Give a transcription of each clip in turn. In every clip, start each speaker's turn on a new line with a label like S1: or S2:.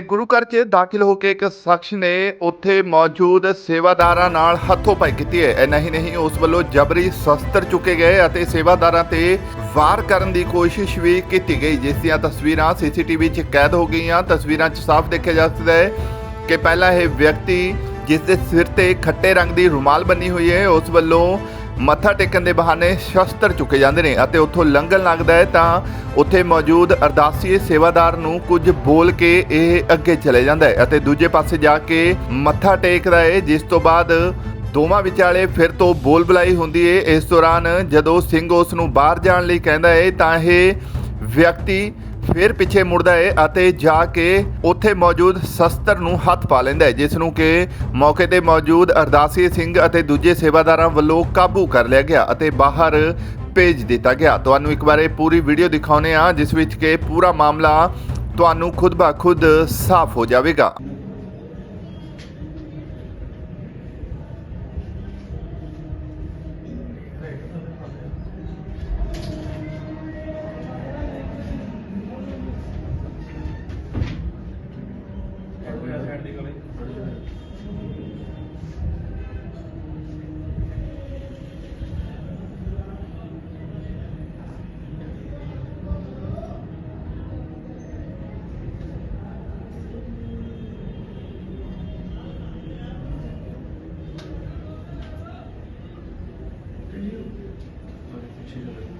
S1: ਤੇ ਗੁਰੂ ਘਰ 'ਚ ਦਾਖਲ ਹੋ ਕੇ ਇੱਕ ਸ਼ਖਸ ਨੇ ਉੱਥੇ ਮੌਜੂਦ ਸੇਵਾਦਾਰਾਂ ਨਾਲ ਹੱਥੋਂ-ਪਾਈ ਕੀਤੀ ਹੈ। ਇੰਨਾ ਹੀ ਨਹੀਂ, ਉਸ ਵੱਲੋਂ ਜਬਰੀ ਸ਼ਸਤਰ ਚੁੱਕੇ ਗਏ ਅਤੇ ਸੇਵਾਦਾਰਾਂ ਤੇ ਵਾਰ ਕਰਨ ਦੀ ਕੋਸ਼ਿਸ਼ ਵੀ ਕੀਤੀ ਗਈ। ਜਿਸ ਦੀਆਂ ਤਸਵੀਰਾਂ ਸੀਸੀਟੀਵੀ 'ਚ ਕੈਦ ਹੋ ਗਈਆਂ। ਤਸਵੀਰਾਂ 'ਚ ਸਾਫ਼ ਦੇਖਿਆ ਜਾ ਸਕਦਾ ਹੈ ਕਿ ਪਹਿਲਾਂ ਇਹ ਵਿਅਕਤੀ ਜਿਸ ਦੇ ਸਿਰ ਤੇ ਖੱਟੇ ਰੰਗ ਦੀ ਰੁਮਾਲ ਬੰਨੀ ਹੋਈ ਹੈ, ਉਸ ਵੱਲੋਂ ਮੱਥਾ ਟੇਕਣ ਦੇ ਬਹਾਨੇ ਸ਼ਸਤਰ ਚੁੱਕੇ ਜਾਂਦੇ ਨੇ ਅਤੇ ਉੱਥੋਂ ਲੰਘਣ ਲੱਗਦਾ ਹੈ ਤਾਂ ਉੱਥੇ ਮੌਜੂਦ ਅਰਦਾਸੀਏ ਸੇਵਾਦਾਰ ਨੂੰ ਕੁਝ ਬੋਲ ਕੇ ਇਹ ਅੱਗੇ ਚਲੇ ਜਾਂਦਾ ਹੈ ਅਤੇ ਦੂਜੇ ਪਾਸੇ ਜਾ ਕੇ ਮੱਥਾ ਟੇਕਦਾ ਹੈ, ਜਿਸ ਤੋਂ ਬਾਅਦ ਦੋਵਾਂ ਵਿਚਾਲੇ ਫਿਰ ਤੋਂ ਬੋਲ ਬੁਲਾਈ ਹੁੰਦੀ ਹੈ। ਇਸ ਦੌਰਾਨ ਜਦੋਂ ਸਿੰਘ ਉਸ ਨੂੰ ਬਾਹਰ ਜਾਣ ਲਈ ਕਹਿੰਦਾ ਹੈ ਤਾਂ ਇਹ ਵਿਅਕਤੀ ਫਿਰ ਪਿੱਛੇ ਮੁੜਦਾ ਹੈ ਅਤੇ ਜਾ ਕੇ ਉੱਥੇ ਮੌਜੂਦ ਸ਼ਸਤਰ ਨੂੰ ਹੱਥ ਪਾ ਲੈਂਦਾ ਹੈ ਜਿਸ ਨੂੰ ਕਿ ਮੌਕੇ ਤੇ ਮੌਜੂਦ ਅਰਦਾਸੀ ਸਿੰਘ ਅਤੇ ਦੂਜੇ ਸੇਵਾਦਾਰਾਂ ਵੱਲੋਂ ਕਾਬੂ ਕਰ ਲਿਆ ਗਿਆ ਅਤੇ ਬਾਹਰ ਭੇਜ ਦਿੱਤਾ ਗਿਆ। ਤੁਹਾਨੂੰ ਇੱਕ ਵਾਰ ਇਹ ਪੂਰੀ ਵੀਡੀਓ ਦਿਖਾਉਨੇ ਆ ਜਿਸ ਵਿੱਚ ਕਿ ਪੂਰਾ ਮਾਮਲਾ ਤੁਹਾਨੂੰ ਖੁਦ ਬਾ ਖੁਦ ਸਾਫ਼ ਹੋ ਜਾਵੇਗਾ।
S2: to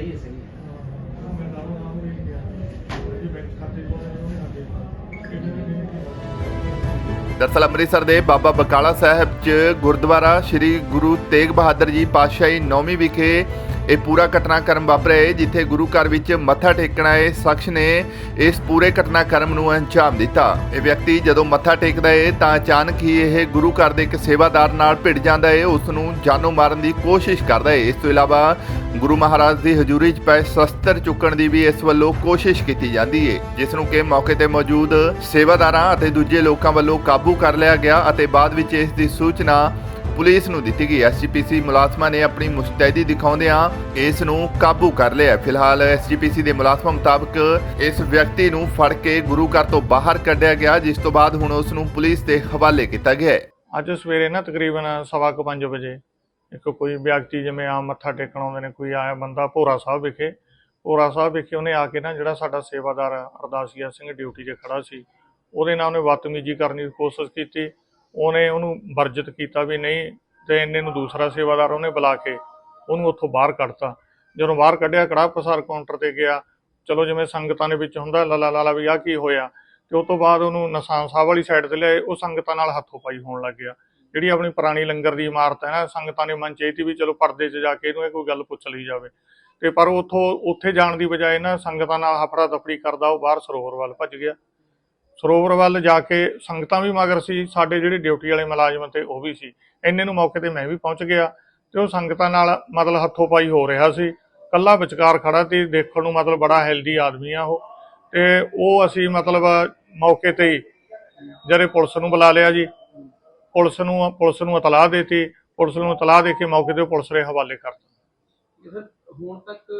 S2: ਸਹੀ ਹੈ ਸਹੀ ਹੈ।
S1: ਦਰਅਸਲ ਅੰਮ੍ਰਿਤਸਰ ਦੇ ਬਾਬਾ ਬਕਾਲਾ ਸਾਹਿਬ 'ਚ ਗੁਰਦੁਆਰਾ ਸ੍ਰੀ ਗੁਰੂ ਤੇਗ ਬਹਾਦਰ ਜੀ ਪਾਤਸ਼ਾਹੀ ਨੌਵੀਂ ਵਿਖੇ ਇਹ ਪੂਰਾ ਘਟਨਾਕ੍ਰਮ ਵਾਪਰਿਆ ਹੈ, ਜਿੱਥੇ ਗੁਰੂ ਘਰ ਵਿੱਚ ਮੱਥਾ ਟੇਕਣ ਆਏ ਸ਼ਖਸ ਨੇ ਇਸ ਪੂਰੇ ਘਟਨਾਕ੍ਰਮ ਨੂੰ ਅੰਜਾਮ ਦਿੱਤਾ। ਇਹ ਵਿਅਕਤੀ ਜਦੋਂ ਮੱਥਾ ਟੇਕਦਾ ਹੈ, ਤਾਂ ਅਚਾਨਕ ਹੀ ਇਹ ਗੁਰੂ ਘਰ ਦੇ ਇੱਕ ਸੇਵਾਦਾਰ ਨਾਲ ਭਿੜ ਜਾਂਦਾ ਹੈ। ਉਸ ਨੂੰ ਜਾਨੋਂ ਮਾਰਨ ਦੀ ਕੋਸ਼ਿਸ਼ ਕਰਦਾ ਹੈ। ਇਸ ਤੋਂ ਇਲਾਵਾ ਗੁਰੂ ਮਹਾਰਾਜ ਦੀ ਹਜ਼ੂਰੀ 'ਚ ਪਏ ਸ਼ਸਤਰ ਚੁੱਕਣ ਦੀ ਵੀ ਇਸ ਵੱਲੋਂ ਕੋਸ਼ਿਸ਼ ਕੀਤੀ ਜਾਂਦੀ ਹੈ, ਜਿਸ ਨੂੰ ਕਿ ਮੌਕੇ ਤੇ ਮੌਜੂਦ ਸੇਵਾਦਾਰਾਂ ਅਤੇ ਦੂਜੇ ਲੋਕਾਂ ਵੱਲੋਂ ਕਾਬੂ ਕਰ ਲਿਆ ਗਿਆ ਅਤੇ ਬਾਅਦ ਵਿੱਚ ਇਸ ਦੀ ਸੂਚਨਾ ਪੁਲਿਸ ਨੂੰ ਦਿੱਤੀ ਗਈ ਐਸਜੀਪੀਸੀ ਮੁਲਾਜ਼ਮਾਂ ਨੇ ਆਪਣੀ ਮੁਸਤੈਦੀ ਦਿਖਾਉਂਦਿਆਂ ਇਸ ਨੂੰ ਕਾਬੂ ਕਰ ਲਿਆ। ਫਿਲਹਾਲ ਐਸਜੀਪੀਸੀ ਦੇ ਮੁਲਾਜ਼ਮਾਂ ਮੁਤਾਬਕ ਇਸ ਵਿਅਕਤੀ ਨੂੰ ਫੜ ਕੇ ਗੁਰੂ ਘਰ ਤੋਂ ਬਾਹਰ ਕੱਢਿਆ ਗਿਆ ਜਿਸ ਤੋਂ ਬਾਅਦ ਹੁਣ ਉਸ ਨੂੰ ਪੁਲਿਸ ਦੇ ਹਵਾਲੇ ਕੀਤਾ ਗਿਆ ਹੈ।
S3: ਅੱਜ ਸਵੇਰੇ ਨਾ ਤਕਰੀਬਨ ਸਵਾ ਕੁ ਪੰਜ ਵਜੇ ਇੱਕ ਕੋਈ ਵਿਅਕਤੀ ਜਿਵੇਂ ਆ ਮੱਥਾ ਟੇਕਣ ਆਉਂਦੇ ਨੇ ਕੋਈ ਆਇਆ ਬੰਦਾ ਭੋਰਾ ਸਾਹਿਬ ਵਿਖੇ ਭੋਰਾ ਸਾਹਿਬ ਵਿਖੇ ਉਹਨੇ ਆ ਕੇ ਨਾ ਜਿਹੜਾ ਸਾਡਾ ਸੇਵਾਦਾਰ ਆ, ਅਰਦਾਸੀਆ ਸਿੰਘ ਡਿਊਟੀ 'ਤੇ ਖੜਾ ਸੀ ਉਹਦੇ ਨਾਲ ਉਹਨੇ ਬਦਤਮੀਜ਼ੀ ਕਰਨ ਦੀ ਕੋਸ਼ਿਸ਼ ਕੀਤੀ। ਉਹਨੇ ਉਹਨੂੰ ਵਰਜਿਤ ਕੀਤਾ ਵੀ ਨਹੀਂ ਤੇ ਇੰਨੇ ਨੂੰ ਦੂਸਰਾ ਸੇਵਾਦਾਰ ਉਹਨੇ ਬੁਲਾ ਕੇ ਉਹਨੂੰ ਉੱਥੋਂ ਬਾਹਰ ਕੱਢਤਾ। ਜਦੋਂ ਬਾਹਰ ਕੱਢਿਆ ਕੜਾ ਪਸਾਰ ਕਾਊਂਟਰ ਤੇ ਗਿਆ। ਚਲੋ ਜਿਵੇਂ ਸੰਗਤਾਂ ਦੇ ਵਿੱਚ ਹੁੰਦਾ ਲਾਲਾ ਲਾਲਾ ਵੀ ਆ ਕੀ ਹੋਇਆ? ਤੇ ਉਸ ਤੋਂ ਬਾਅਦ ਉਹਨੂੰ ਨਿਸ਼ਾਨ ਸਾਹਿਬ ਵਾਲੀ ਸਾਈਡ ਤੇ ਲਿਆਏ, ਉਹ ਸੰਗਤਾਂ ਨਾਲ ਹੱਥੋਂ ਪਾਈ ਹੋਣ ਲੱਗ ਗਿਆ। ਜਿਹੜੀ ਆਪਣੀ ਪੁਰਾਣੀ ਲੰਗਰ ਦੀ ਇਮਾਰਤ ਹੈ ਨਾ, ਸੰਗਤਾਂ ਨੇ ਮਨ ਚ ਵੀ ਚਲੋ ਪਰਦੇ 'ਚ ਜਾ ਕੇ ਇਹਨੂੰ ਇਹ ਕੋਈ ਗੱਲ ਪੁੱਛ ਲਈ ਜਾਵੇ। ਤੇ ਪਰ ਉਥੋਂ, ਉੱਥੇ ਜਾਣ ਦੀ ਬਜਾਏ ਨਾ ਸੰਗਤਾਂ ਨਾਲ ਹਫੜਾ ਦਫੜੀ ਕਰਦਾ, ਉਹ ਬਾਹਰ ਸਰੋਵਰ ਵੱਲ ਭੱਜ ਗਿਆ। ਸਰੋਵਰ ਵੱਲ ਜਾ ਕੇ ਸੰਗਤਾਂ ਵੀ ਮਗਰ ਸੀ, ਸਾਡੇ ਜਿਹੜੇ ਡਿਊਟੀ ਵਾਲੇ ਮੁਲਾਜ਼ਮ ਤੇ ਉਹ ਵੀ ਸੀ। ਇੰਨੇ ਨੂੰ ਮੌਕੇ ਤੇ ਮੈਂ ਵੀ ਪਹੁੰਚ ਗਿਆ ਤੇ ਉਹ ਸੰਗਤਾਂ ਨਾਲ ਮਤਲਬ ਹੱਥੋਂ ਪਾਈ ਹੋ ਰਿਹਾ ਸੀ। ਕੱਲਾ ਵਿਚਕਾਰ ਖੜਾ ਤੇ ਦੇਖਣ ਨੂੰ ਮਤਲਬ ਬੜਾ ਹੈਲਦੀ ਆਦਮੀ ਆ ਉਹ। ਤੇ ਉਹ ਅਸੀਂ ਮਤਲਬ ਮੌਕੇ ਤੇ ਹੀ ਜਿਹੜੇ ਪੁਲਿਸ ਨੂੰ ਬੁਲਾ ਲਿਆ ਜੀ। ਪੁਲਿਸ ਨੂੰ ਪੁਲਿਸ ਨੂੰ ਇਤਲਾਹ ਦਿੱਤੀ। ਪੁਲਿਸ ਨੂੰ ਇਤਲਾਹ ਦੇ ਕੇ ਮੌਕੇ ਤੇ ਪੁਲਿਸ ਦੇ ਹਵਾਲੇ ਕਰਤਾ।
S2: ਇਹ ਹੁਣ ਤੱਕ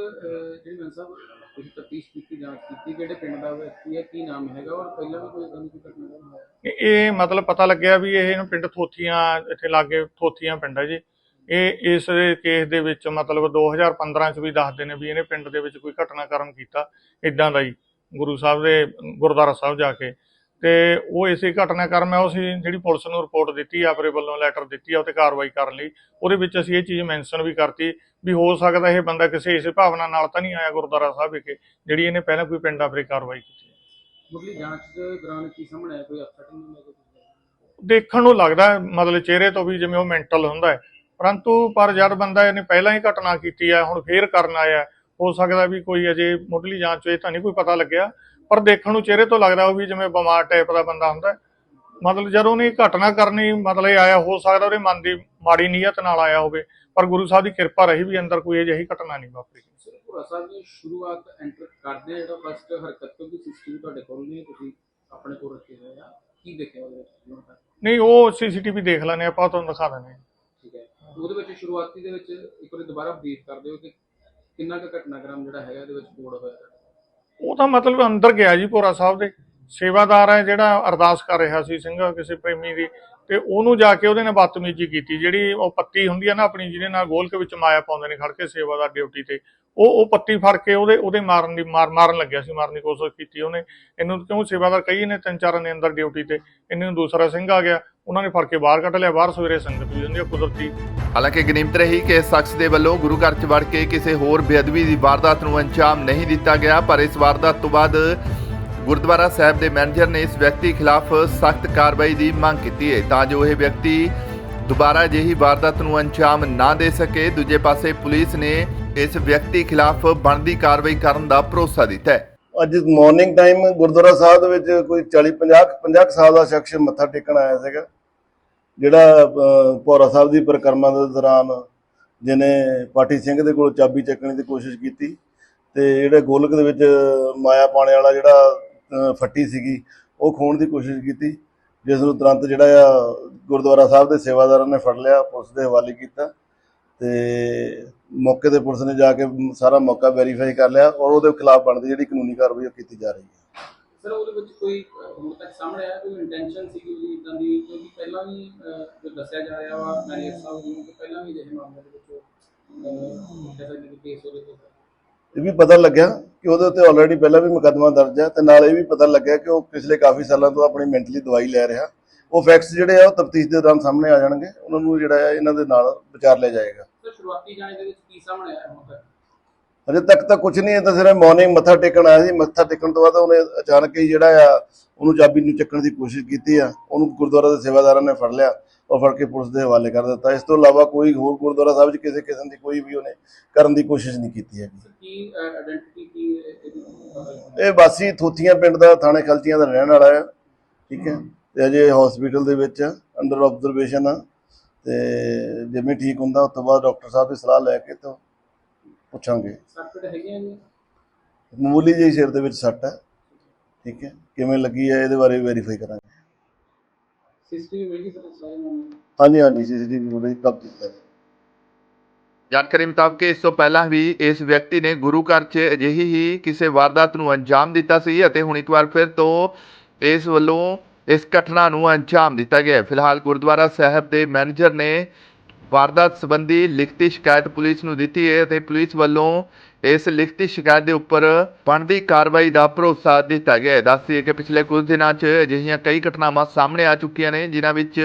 S2: ਜਿਹੜੀ ਮਨ ਸਾਹਿਬ ਤੁਸੀਂ ਤਫਤੀਸ਼ ਕੀਤੀ ਜਾਂਚ ਕੀਤੀ, ਕਿਹੜੇ ਪਿੰਡ ਦਾ ਵਿਅਕਤੀ ਹੈ, ਕੀ ਨਾਮ ਹੈਗਾ? ਔਰ ਪਹਿਲਾਂ ਵੀ ਕੋਈ ਇਦਾਂ ਦੀ ਘਟਨਾ ਦਾ ਹੋਇਆ
S3: ਇਹ- ਮਤਲਬ ਪਤਾ ਲੱਗਿਆ ਵੀ ਇਹ ਨਾ ਪਿੰਡ ਥੋਥੀਆਂ, ਇੱਥੇ ਲਾਗੇ ਥੋਥੀਆਂ ਪਿੰਡ ਹੈ ਜੀ। ਇਹ ਇਸ ਕੇਸ ਦੇ ਵਿੱਚ ਮਤਲਬ 2015 ਚ ਵੀ ਦੱਸਦੇ ਨੇ ਵੀ ਇਹਨੇ ਪਿੰਡ ਦੇ ਵਿੱਚ ਕੋਈ ਘਟਨਾਕ੍ਰਮ ਕੀਤਾ ਇਦਾਂ ਦਾ ਹੀ। ਗੁਰੂ ਸਾਹਿਬ ਦੇ, ਗੁਰਦੁਆਰਾ ਸਾਹਿਬ ਜਾ ਕੇ ਤੇ ਉਹ ਇਸੇ ਘਟਨਾਕ੍ਰਮ ਹੈ ਉਹ ਅਸੀਂ ਜਿਹੜੀ ਪੁਲਿਸ ਨੂੰ ਰਿਪੋਰਟ ਦਿੱਤੀ ਆ ਆਪਣੇ ਵੱਲੋਂ ਲੈਟਰ ਦਿੱਤੀ ਆ ਉਹ ਤੇ ਕਾਰਵਾਈ ਕਰਨ ਲਈ। ਉਹਦੇ ਵਿੱਚ ਅਸੀਂ ਇਹ ਚੀਜ਼ ਮੈਂਸ਼ਨ ਵੀ ਕਰਤੀ ਵੀ ਹੋ ਸਕਦਾ ਇਹ ਬੰਦਾ ਕਿਸੇ ਇਸੇ ਭਾਵਨਾ ਨਾਲ ਤਾਂ ਨਹੀਂ ਆਇਆ ਗੁਰਦੁਆਰਾ ਸਾਹਿਬ ਵਿਖੇ ਜਿਹੜੀ ਇਹਨੇ ਪਹਿਲਾਂ ਕੋਈ ਪਿੰਡ ਆਪਰੇ ਕਾਰਵਾਈ ਕੀਤੀ।
S2: ਮੁੱਢਲੀ ਜਾਂਚ ਦੇ ਦੌਰਾਨ ਕੀ ਸਾਹਮਣੇ ਆਇਆ ਕੋਈ ਅਪਸੈਟਿੰਗ ਨਹੀਂ ਲੱਗਾ ਕੁਝ
S3: ਦੇਖਣ ਨੂੰ ਲੱਗਦਾ ਮਤਲਬ ਚਿਹਰੇ ਤੋਂ ਵੀ ਜਿਵੇਂ ਉਹ ਮੈਂਟਲ ਹੁੰਦਾ ਹੈ। ਪਰੰਤੂ ਪਰ ਜਦ ਬੰਦਾ ਇਹਨੇ ਪਹਿਲਾਂ ਹੀ ਘਟਨਾ ਕੀਤੀ ਹੈ ਹੁਣ ਫੇਰ ਕਰਨ ਆਇਆ ਹੈ, ਸਕਦਾ ਵੀ ਕੋਈ ਅਜੇ ਮੁੱਢਲੀ ਜਾਂਚ ਇਹ ਤਾਂ ਨਹੀਂ ਕੋਈ ਪਤਾ ਲੱਗਿਆ। ਪਰ ਦੇਖਣ ਨੂੰ ਚਿਹਰੇ ਤੋਂ ਲੱਗਦਾ ਉਹ ਵੀ ਜਿਵੇਂ ਬਿਮਾਰ ਟਾਈਪ ਦਾ ਬੰਦਾ ਹੁੰਦਾ। ਮਤਲਬ ਜਦੋਂ ਉਹਨੇ ਘਟਨਾ ਕਰਨੀ ਮਤਲਬ ਆਇਆ ਹੋ ਸਕਦਾ ਉਹਦੇ ਮਨ ਦੀ ਮਾੜੀ ਨੀਅਤ ਨਾਲ ਆਇਆ ਹੋਵੇ ਪਰ ਗੁਰੂ ਸਾਹਿਬ ਦੀ ਕਿਰਪਾ ਰਹੀ ਵੀ ਅੰਦਰ ਕੋਈ ਅਜਿਹੀ ਘਟਨਾ ਨਹੀਂ ਵਾਪਰੀ।
S2: ਸਾਹਿਬ ਜੀ ਸ਼ੁਰੂਆਤ ਐਂਟਰ ਕਰਦੇ ਜਿਹੜਾ ਫਸਟ ਹਰਕਤ ਕਿਉਂਕਿ ਸਿਸਟਮ ਤੁਹਾਡੇ ਕੋਲ ਨਹੀਂ ਤੁਸੀਂ ਆਪਣੇ ਕੋਲ ਰੱਖੇ ਹੋਏ ਆ। ਕੀ ਦੇਖਿਆ ਉਹਦੇ ਵਿੱਚ?
S3: ਨਹੀਂ ਉਹ ਸੀਸੀਟੀਵੀ ਦੇਖ ਲੈਣੇ ਆਪਾਂ ਤੁਹਾਨੂੰ ਦਿਖਾ ਦਿੰਦੇ ਹਾਂ।
S2: ਠੀਕ ਹੈ। ਉਹਦੇ ਵਿੱਚ ਸ਼ੁਰੂਆਤੀ ਦੇ ਵਿੱਚ ਇੱਕ ਵਾਰੀ ਦੁਬਾਰਾ ਬਰੀਫ ਕਰ ਦਿਓ ਕਿ ਕਿੰਨਾ ਕੁ ਘਟਨਾਕ੍ਰਮ ਜਿਹੜਾ ਹੈਗਾ ਇਹਦੇ ਵਿੱਚ ਕੋਡ ਹੋਇਆ।
S3: ਉਹ ਤਾਂ ਮਤਲਬ ਅੰਦਰ ਗਿਆ ਜੀ ਭੋਰਾ ਸਾਹਿਬ ਦੇ। ਸੇਵਾਦਾਰ ਹੈ ਜਿਹੜਾ ਅਰਦਾਸ ਕਰ ਰਿਹਾ ਸੀ ਸਿੰਘ ਕਿਸੇ ਪ੍ਰੇਮੀ ਦੀ। ਤੇ ਉਹਨੂੰ ਜਾ ਕੇ ਉਹਦੇ ਨਾਲ ਬਦਤਮੀਜ਼ੀ ਕੀਤੀ, ਜਿਹੜੀ ਉਹ ਪੱਤੀ ਹੁੰਦੀ ਹੈ ਨਾ ਆਪਣੀ, ਜਿਹਦੇ ਨਾਲ ਗੋਲਕ ਵਿੱਚ ਮਾਇਆ ਪਾਉਂਦੇ ਨੇ ਖੜ ਕੇ ਸੇਵਾਦਾਰ ਡਿਊਟੀ ਤੇ, ਉਹ ਉਹ ਪੱਤੀ ਫੜ ਕੇ ਉਹਦੇ ਉਹਦੇ ਮਾਰਨ ਦੀ, ਮਾਰ, ਮਾਰਨ ਲੱਗਿਆ ਸੀ, ਮਾਰਨ ਦੀ ਕੋਸ਼ਿਸ਼ ਕੀਤੀ ਉਹਨੇ। ਇਹਨੂੰ ਕਿਉਂ ਸੇਵਾਦਾਰ ਕਈ ਨੇ ਤਿੰਨ ਚਾਰ ਨੇ ਅੰਦਰ ਡਿਊਟੀ ਤੇ, ਇਹਨੂੰ ਦੂਸਰਾ ਸਿੰਘ ਆ ਗਿਆ, ਉਹਨਾਂ ਨੇ ਫੜ ਕੇ ਬਾਹਰ ਕੱਢ ਲਿਆ, ਬਾਹਰ ਸਵੇਰੇ ਸੰਗਤ ਵੀ ਹੁੰਦੀ ਆ ਕੁਦਰਤੀ।
S1: ਹਾਲਾਂਕਿ ਗਨੀਮਤ ਰਹੀ ਕਿ ਇਸ ਸ਼ਖਸ ਦੇ ਵੱਲੋਂ ਗੁਰੂ ਘਰ 'ਚ ਵੜ ਕੇ ਕਿਸੇ ਹੋਰ ਬੇਅਦਬੀ ਦੀ ਵਾਰਦਾਤ ਨੂੰ ਅੰਜਾਮ ਨਹੀਂ ਦਿੱਤਾ ਗਿਆ, ਪਰ ਇਸ ਵਾਰਦਾਤ ਤੋਂ ਬਾਅਦ ਗੁਰਦੁਆਰਾ ਸਾਹਿਬ ਦੇ ਮੈਨੇਜਰ ਨੇ ਇਸ ਵਿਅਕਤੀ ਖਿਲਾਫ ਸਖਤ ਕਾਰਵਾਈ ਦੀ ਮੰਗ ਕੀਤੀ ਹੈ ਤਾਂ ਜੋ ਇਹ ਵਿਅਕਤੀ ਦੁਬਾਰਾ ਅਜਿਹੀ ਵਾਰਦਾਤ ਨੂੰ ਅੰਜਾਮ ਨਾ ਦੇ ਸਕੇ। ਦੂਜੇ ਪਾਸੇ ਪੁਲਿਸ ਨੇ ਇਸ ਵਿਅਕਤੀ ਖਿਲਾਫ ਬਣਦੀ ਕਾਰਵਾਈ ਕਰਨ ਦਾ ਭਰੋਸਾ ਦਿੱਤਾ ਹੈ।
S4: ਅੱਜ ਮਾਰਨਿੰਗ ਟਾਈਮ ਗੁਰਦੁਆਰਾ ਸਾਹਿਬ ਦੇ ਵਿੱਚ ਕੋਈ 40 50 50 ਕੁ ਸਾਲ ਦਾ ਸ਼ਖਸ ਮੱਥਾ ਟੇਕਣ ਆਇਆ ਸੀਗਾ। ਜਿਹੜਾ ਅਹ, ਸਾਹਿਬ ਦੀ ਪਰਿਕਰਮਾ ਦੇ ਦੌਰਾਨ ਜਿਹਨੇ ਪਾਠੀ ਸਿੰਘ ਦੇ ਕੋਲ ਚਾਬੀ ਚੱਕਣ ਦੀ ਕੋਸ਼ਿਸ਼ ਕੀਤੀ ਤੇ ਜਿਹੜੇ ਗੋਲਕ ਦੇ ਵਿੱਚ ਮਾਇਆ ਪਾਣੇ ਵਾਲਾ ਜਿਹੜਾ ਫੱਟੀ ਸੀਗੀ ਉਹ ਖੋਣ ਦੀ ਕੋਸ਼ਿਸ਼ ਕੀਤੀ। ਜਿਸ ਨੂੰ ਤੁਰੰਤ ਜਿਹੜਾ ਆ ਗੁਰਦੁਆਰਾ ਸਾਹਿਬ ਦੇ ਸੇਵਾਦਾਰਾਂ ਨੇ ਫੜ ਲਿਆ ਪੁਲਿਸ ਦੇ ਹਵਾਲੇ ਕੀਤਾ ਤੇ ਮੌਕੇ ਤੇ ਪੁਲਿਸ ਨੇ ਜਾ ਕੇ ਸਾਰਾ ਮੌਕਾ ਵੈਰੀਫਾਈ ਕਰ ਲਿਆ ਔਰ ਉਹਦੇ ਖਿਲਾਫ ਬਣਦੀ ਜਿਹੜੀ ਕਾਨੂੰਨੀ ਕਾਰਵਾਈ ਉਹ ਕੀਤੀ ਜਾ ਰਹੀ ਹੈ।
S2: ਸਰ ਉਹਦੇ ਵਿੱਚ ਕੋਈ ਹੁਣ ਤੱਕ ਸਾਹਮਣੇ ਆਇਆ ਕੋਈ ਇੰਟੈਂਸ਼ਨ ਸੀ ਕਿ ਇਦਾਂ ਦੀ ਕਿਉਂਕਿ ਪਹਿਲਾਂ ਵੀ ਜੋ ਦੱਸਿਆ ਜਾ ਰਿਹਾ ਵਾ ਮੈਨੇਜਰ ਸਾਹਿਬ ਨੂੰ ਕਿ ਪਹਿਲਾਂ ਵੀ ਜਿਹੇ ਮਾਮਲੇ ਦੇ ਵਿੱਚ ਅਹ, ਕਹਿ ਕਿ ਕੇਸ ਉਹਦੇ ਤੇ
S4: ਇਹ ਵੀ ਪਤਾ ਲੱਗਿਆ ਕਿ ਉਹਦੇ ਉੱਤੇ ਆਲਰੇਡੀ ਪਹਿਲਾਂ ਵੀ ਮੁਕੱਦਮਾ ਦਰਜ ਹੈ ਤੇ ਨਾਲ ਇਹ ਵੀ ਪਤਾ ਲੱਗਿਆ ਕਿ ਉਹ ਪਿਛਲੇ ਕਾਫੀ ਸਾਲਾਂ ਤੋਂ ਆਪਣੀ ਮੈਂਟਲੀ ਦਵਾਈ ਲੈ ਰਿਹਾ। ਉਹ ਫੈਕਟਸ ਜਿਹੜੇ ਆ ਉਹ ਤਫਤੀਸ਼ ਦੇ ਦੌਰਾਨ ਸਾਹਮਣੇ ਆ ਜਾਣਗੇ। ਉਹਨਾਂ ਨੂੰ ਜਿਹੜਾ ਹੈ ਇਹਨਾਂ ਦੇ ਨਾਲ ਵਿਚਾਰ ਲਿਆ ਜਾਏਗਾ।
S2: ਸਰ ਸ਼ੁਰੂਆਤੀ ਜਾਂਚ ਦੇ ਵਿੱਚ ਕੀ ਸਾਹਮਣੇ ਆਇਆ ਹੁਣ ਤੱਕ?
S4: ਅਜੇ ਤੱਕ ਤਾਂ ਕੁਝ ਨਹੀਂ ਹੈ ਤਾਂ ਸਿਰਫ ਮਾਰਨਿੰਗ ਮੱਥਾ ਟੇਕਣ ਆਇਆ ਸੀ। ਮੱਥਾ ਟੇਕਣ ਤੋਂ ਬਾਅਦ ਉਹਨੇ ਅਚਾਨਕ ਹੀ ਜਿਹੜਾ ਆ ਉਹਨੂੰ ਚਾਬੀ ਨੂੰ ਚੱਕਣ ਦੀ ਕੋਸ਼ਿਸ਼ ਕੀਤੀ ਆ। ਉਹਨੂੰ ਗੁਰਦੁਆਰਾ ਦੇ ਸੇਵਾਦਾਰਾਂ ਨੇ ਫੜ ਲਿਆ। ਔਰ ਫੜ ਕੇ ਪੁਲਿਸ ਦੇ ਹਵਾਲੇ ਕਰ ਦਿੱਤਾ। ਇਸ ਤੋਂ ਇਲਾਵਾ ਕੋਈ ਹੋਰ ਗੁਰਦੁਆਰਾ ਸਾਹਿਬ 'ਚ ਕਿਸੇ ਕਿਸਮ ਦੀ ਕੋਈ ਵੀ ਉਹਨੇ ਕਰਨ ਦੀ ਕੋਸ਼ਿਸ਼ ਨਹੀਂ ਕੀਤੀ ਹੈਗੀ।
S2: ਕੀ ਆਇਡੈਂਟੀਟੀ ਕੀ ਹੈ?
S4: ਇਹ ਵਾਸੀ ਥੋਥੀਆਂ ਪਿੰਡ ਦਾ ਥਾਣੇ ਖਲਚੀਆਂ ਦਾ ਰਹਿਣ ਵਾਲਾ ਆ ਠੀਕ ਹੈ। ਤੇ ਅਜੇ ਹਸਪੀਟਲ ਦੇ ਵਿੱਚ ਅੰਡਰ ਆਬਜ਼ਰਵੇਸ਼ਨ ਆ। ਤੇ ਜਿਵੇਂ ਠੀਕ ਹੁੰਦਾ ਉਸ ਤੋਂ ਬਾਅਦ ਡਾਕਟਰ ਸਾਹਿਬ ਦੀ ਸਲਾਹ ਲੈ ਕੇ ਤਾਂ ਪੁੱਛਾਂਗੇ।
S2: ਸਰਕਟ ਹੈਗੇ ਆ ਜੀ
S4: ਮਾਮੂਲੀ ਜਿਹੀ ਸਿਰ ਦੇ ਵਿੱਚ ਸੱਟ ਹੈ। ਠੀਕ ਹੈ। ਕਿਵੇਂ ਲੱਗੀ ਹੈ ਇਹਦੇ ਬਾਰੇ ਵੈਰੀਫਾਈ ਕਰਾਂਗੇ।
S2: ਸਿਸਟਮ ਮਿਲ ਸਰ ਸਾਰੇ ਮਾਮਲੇ
S4: ਹਾਂਜੀ ਹਾਂਜੀ ਸੀਸੀਟੀਵੀ ਫੁਟੇਜ ਕਬ ਕੀਤਾ ਹੈ
S1: ਜਾਣਕਾਰੀ ਮੁਤਾਬਕ ਇਸ ਤੋਂ ਪਹਿਲਾਂ ਵੀ ਇਸ ਵਿਅਕਤੀ ਨੇ ਗੁਰੂ ਘਰ 'ਚ ਅਜਿਹੀ ਹੀ ਕਿਸੇ ਵਾਰਦਾਤ ਨੂੰ ਅੰਜਾਮ ਦਿੱਤਾ ਸੀ ਅਤੇ ਹੁਣ ਇੱਕ ਵਾਰ ਫਿਰ ਤੋਂ ਇਸ ਵੱਲੋਂ ਇਸ ਘਟਨਾ ਨੂੰ ਅੰਜਾਮ ਦਿੱਤਾ ਗਿਆ ਹੈ। ਫਿਲਹਾਲ ਗੁਰਦੁਆਰਾ ਸਾਹਿਬ ਦੇ ਮੈਨੇਜਰ ਨੇ ਵਾਰਦਾਤ ਸੰਬੰਧੀ ਲਿਖਤੀ ਸ਼ਿਕਾਇਤ ਪੁਲਿਸ ਨੂੰ ਦਿੱਤੀ ਹੈ ਅਤੇ ਪੁਲਿਸ ਵੱਲੋਂ ਇਸ ਲਿਖਤੀ ਸ਼ਿਕਾਇਤ ਦੇ ਉੱਪਰ ਬਣਦੀ ਕਾਰਵਾਈ ਦਾ ਭਰੋਸਾ ਦਿੱਤਾ ਗਿਆ ਹੈ। ਦੱਸਦੀਏ ਕਿ ਪਿਛਲੇ ਕੁਝ ਦਿਨਾਂ 'ਚ ਅਜਿਹੀਆਂ ਕਈ ਘਟਨਾਵਾਂ ਸਾਹਮਣੇ ਆ ਚੁੱਕੀਆਂ ਨੇ, ਜਿਨ੍ਹਾਂ ਵਿੱਚ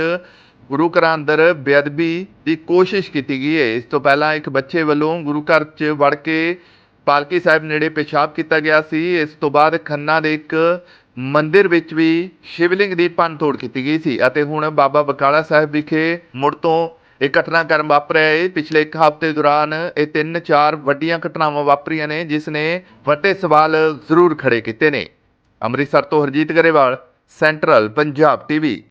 S1: ਗੁਰੂ ਘਰਾਂ ਅੰਦਰ ਬੇਅਦਬੀ ਦੀ ਕੋਸ਼ਿਸ਼ ਕੀਤੀ ਗਈ ਹੈ। ਇਸ ਤੋਂ ਪਹਿਲਾਂ ਇੱਕ ਬੱਚੇ ਵੱਲੋਂ ਗੁਰੂ ਘਰ 'ਚ ਵੜ ਕੇ ਪਾਲਕੀ ਸਾਹਿਬ ਨੇੜੇ ਪਿਸ਼ਾਬ ਕੀਤਾ ਗਿਆ ਸੀ। ਇਸ ਤੋਂ ਬਾਅਦ ਖੰਨਾ ਦੇ ਇੱਕ ਮੰਦਿਰ ਵਿੱਚ ਵੀ ਸ਼ਿਵਲਿੰਗ ਦੀ ਭੰਨਤੋੜ ਕੀਤੀ ਗਈ ਸੀ ਅਤੇ ਹੁਣ ਬਾਬਾ ਬਕਾਲਾ ਸਾਹਿਬ ਵਿਖੇ ਮੁੜ ਤੋਂ ਇਹ ਘਟਨਾਕ੍ਰਮ ਵਾਪਰਿਆ ਹੈ। ਪਿਛਲੇ ਇੱਕ ਹਫ਼ਤੇ ਦੌਰਾਨ ਇਹ ਤਿੰਨ ਚਾਰ ਵੱਡੀਆਂ ਘਟਨਾਵਾਂ ਵਾਪਰੀਆਂ ਨੇ, ਜਿਸ ਨੇ ਵੱਡੇ ਸਵਾਲ ਜ਼ਰੂਰ ਖੜੇ ਕੀਤੇ ਨੇ। ਅੰਮ੍ਰਿਤਸਰ ਤੋਂ ਹਰਜੀਤ ਗਰੇਵਾਲ, ਸੈਂਟਰਲ ਪੰਜਾਬ ਟੀਵੀ।